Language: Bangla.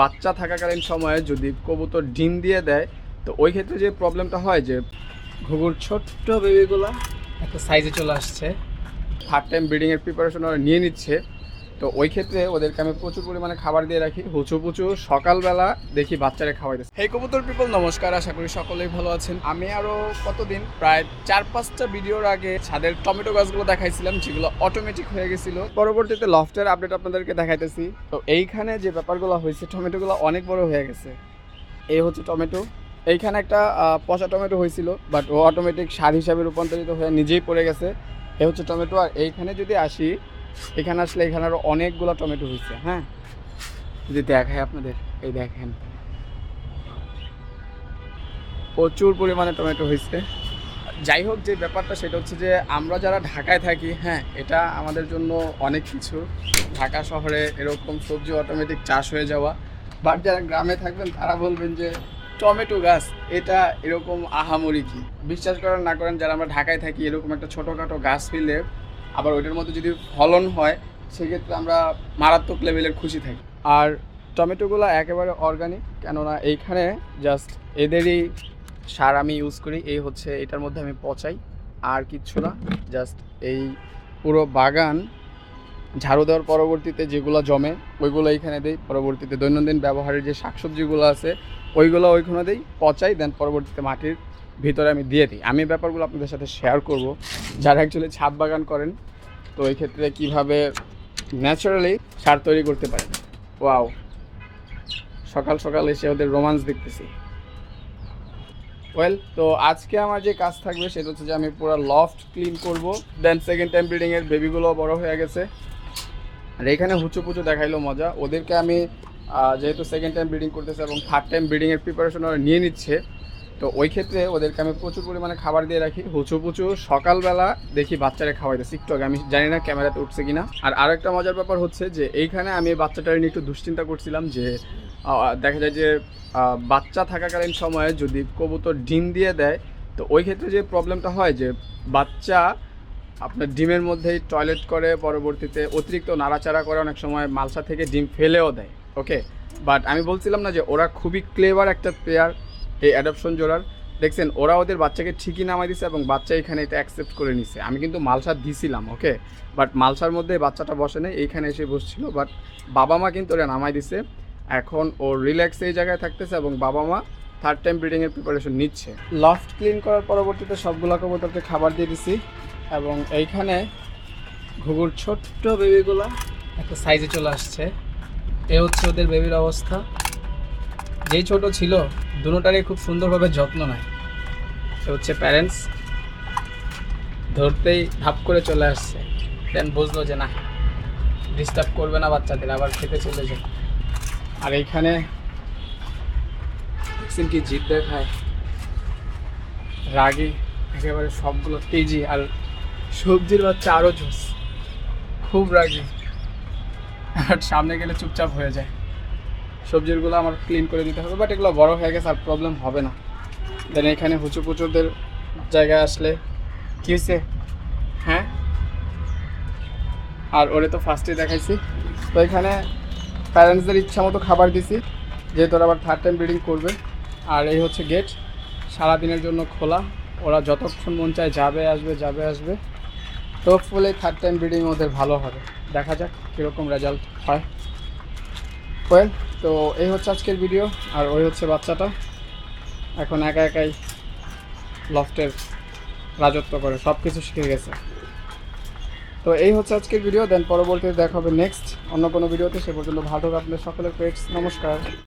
বাচ্চা থাকাকালীন সময়ে যদি কবুতর ডিম দিয়ে দেয় তো ওই ক্ষেত্রে যে প্রবলেমটা হয় যে ঘুঘুর ছোট্ট বেবিগুলো একটা সাইজে চলে আসছে। থার্ড টাইম ব্রিডিংয়ের প্রিপারেশন ওরা নিয়ে নিচ্ছে। তো ওই ক্ষেত্রে ওদেরকে আমি প্রচুর পরিমাণে খাবার দিয়ে রাখি। হুচু পুচু সকালবেলা দেখি বাচ্চারা খাওয়াই দিচ্ছে। হেই কবুতর পিপল নমস্কার। আশা করি সকলেই ভালো আছেন। আমি আরও কতদিন? প্রায় চার, পাঁচটা ভিডিওর আগে ছাদের টমেটো গাছগুলো দেখাইছিলাম, যেগুলো অটোমেটিক হয়ে গেছিল। পরবর্তীতে লফটের আপডেট আপনাদেরকে দেখাইতেছি। তো এইখানে যে ব্যাপারগুলো হয়েছে, টমেটোগুলো অনেক বড় হয়ে গেছে। এই হচ্ছে টমেটো। এইখানে একটা পচা টমেটো হয়েছিল বাট ও অটোমেটিক সার হিসাবে রূপান্তরিত হয়ে নিজেই পড়ে গেছে। এই হচ্ছে টমেটো। আর এইখানে যদি আসি এখানে আসলে এখানে আরও অনেকগুলো টমেটো হয়েছে হ্যাঁ? যদি দেখায় আপনাদের, এই দেখেন। প্রচুর পরিমাণে টমেটো হয়েছে। যাই হোক, যে ব্যাপারটা সেটা হচ্ছে যে আমরা যারা ঢাকায় থাকি হ্যাঁ এটা আমাদের জন্য অনেক কিছু। ঢাকা শহরে এরকম সবজি অটোমেটিক চাষ হয়ে যাওয়া। বাট যারা গ্রামে থাকবেন, তারা বলবেন যে টমেটো গাছ, এটা এরকম আহামরি কি? বিশ্বাস করেন না করেন, যারা আমরা ঢাকায় থাকি, এরকম একটা ছোটোখাটো গাছ ফেলে আবার ওইটার মধ্যে যদি ফলন হয়, সেক্ষেত্রে আমরা মারাত্মক লেভেলের খুশি থাকি। আর টমেটোগুলো একেবারে অর্গানিক কেননা এইখানে জাস্ট এদেরই সার আমি ইউজ করি, এই হচ্ছে এটার মধ্যে আমি পচাই, আর কিচ্ছু না জাস্ট এই পুরো বাগান, ঝাড়ু দেওয়ার পরবর্তীতে যেগুলো জমে, ওইগুলো এইখানে দিই, পরবর্তীতে দৈনন্দিন ব্যবহারের যে শাকসবজিগুলো আছে, ওইগুলো ওইখানে দিই, পচাই দেন পরবর্তীতে মাটির ভিতরে আমি দিয়ে দিই। আমি ব্যাপারগুলো আপনাদের সাথে শেয়ার করব। যারা অ্যাকচুয়ালি ছাদ বাগান করেন, তো এই ক্ষেত্রে কীভাবে ন্যাচারালি সার তৈরি করতে পারেন? ওয়াও সকাল সকাল এসে ওদের রোমান্স দেখতেছি। ওয়েল তো আজকে আমার যে কাজ থাকবে, সেটা হচ্ছে যে আমি পুরো লফট ক্লিন করব। দেন সেকেন্ড টাইম ব্রিডিংয়ের বেবিগুলো বড় হয়ে গেছে। আর এখানে হুচু পুচু দেখাইলো মজা। ওদেরকে আমি যেহেতু সেকেন্ড টাইম ব্রিডিং করতেছে এবং থার্ড টাইম ব্রিডিংয়ের প্রিপারেশন ওরা নিয়ে নিচ্ছে তো ওই ক্ষেত্রে ওদেরকে আমি প্রচুর পরিমাণে খাবার দিয়ে রাখি। হুচু পুচু সকালবেলা দেখি বাচ্চারা খাওয়াইতেছি। একটু আগে, আমি জানি না ক্যামেরাতে উঠছে কিনা। আর আরও একটা মজার ব্যাপার হচ্ছে যে, এইখানে আমি বাচ্চাটার নিয়ে একটু দুশ্চিন্তা করছিলাম যে দেখা যায় যে বাচ্চা থাকাকালীন সময়ে যদি কবুতর ডিম দিয়ে দেয়, তো ওই ক্ষেত্রে যে প্রবলেমটা হয় যে, বাচ্চা আপনার ডিমের মধ্যেই টয়লেট করে, পরবর্তীতে অতিরিক্ত নাড়াচাড়া করে অনেক সময় মালসা থেকে ডিম ফেলেও দেয়। ওকে বাট আমি বলছিলাম না যে, ওরা খুবই ক্লেভার একটা পেয়ার এই অ্যাডপশন জোড়ার। দেখছেন, ওরা ওদের বাচ্চাকে ঠিকই নামাই দিছে এবং বাচ্চা এখানে এটা অ্যাকসেপ্ট করে নিছে। আমি কিন্তু মালসা দিছিলাম ওকে বাট মালসার মধ্যে বাচ্চাটা বসে নেই, এইখানে এসে বসছিল। বাট বাবা মা কিন্তু ওরা নামাই দিছে। এখন ও রিল্যাক্স এই জায়গায় থাকতেছে এবং বাবা মা থার্ড টাইম ব্রিডিংয়ের প্রিপারেশন নিচ্ছে। লফট ক্লিন করার পরবর্তীতে সবগুলো কবুতরকে খাবার দিয়ে দিছি এবং এইখানে ঘুঘুর ছোট্ট বেবিগুলা একটা সাইজে চলে আসছে। এ হচ্ছে ওদের বেবির অবস্থা। যেই ছোট ছিল, দুটারই খুব সুন্দরভাবে যত্ন নেয়। সে হচ্ছে প্যারেন্টস ধরতেই ধাপ করে চলে আসছে। দেন বুঝলো যে না ডিস্টার্ব করবে না বাচ্চাদের, আবার খেতে চলে যায়। আর এইখানে কি জিদ দেখায়। রাগে, একেবারে সবগুলো তেজি আর সবজির বাচ্চা আরও জোস। খুব রাগি। আর সামনে গেলে চুপচাপ হয়ে যায়। সবজিরগুলো আমার ক্লিন করে দিতে হবে বাট এগুলো বড় হয়ে গেছে আর প্রবলেম হবে না। দেন এখানে হুচু পুচুদের জায়গায় আসলে কী হয়েছে? হ্যাঁ? আর ওরে তো ফার্স্টে দেখাইছি। তো এখানে প্যারেন্টসদের ইচ্ছা মতো খাবার দিছি, যেহেতু ওরা আবার থার্ড টাইম ব্রিডিং করবে। আর এই হচ্ছে গেট সারাদিনের জন্য খোলা। ওরা যতক্ষণ মন চায় যাবে, আসবে যাবে, আসবে। তো ফুলে থার্ড টাইম ব্রিডিং ওদের ভালো হবে। দেখা যাক কীরকম রেজাল্ট হয়। ওয়েল তো এই হচ্ছে আজকের ভিডিও আর ওই হচ্ছে বাচ্চাটা। এখন একা একাই লফটের রাজত্ব করে সব কিছু শিখে গেছে। তো এই হচ্ছে আজকের ভিডিও দেন পরবর্তীতে দেখা হবে নেক্সট অন্য কোনো ভিডিওতে সে পর্যন্ত ভালো আপনাদের সকলের পেটস নমস্কার।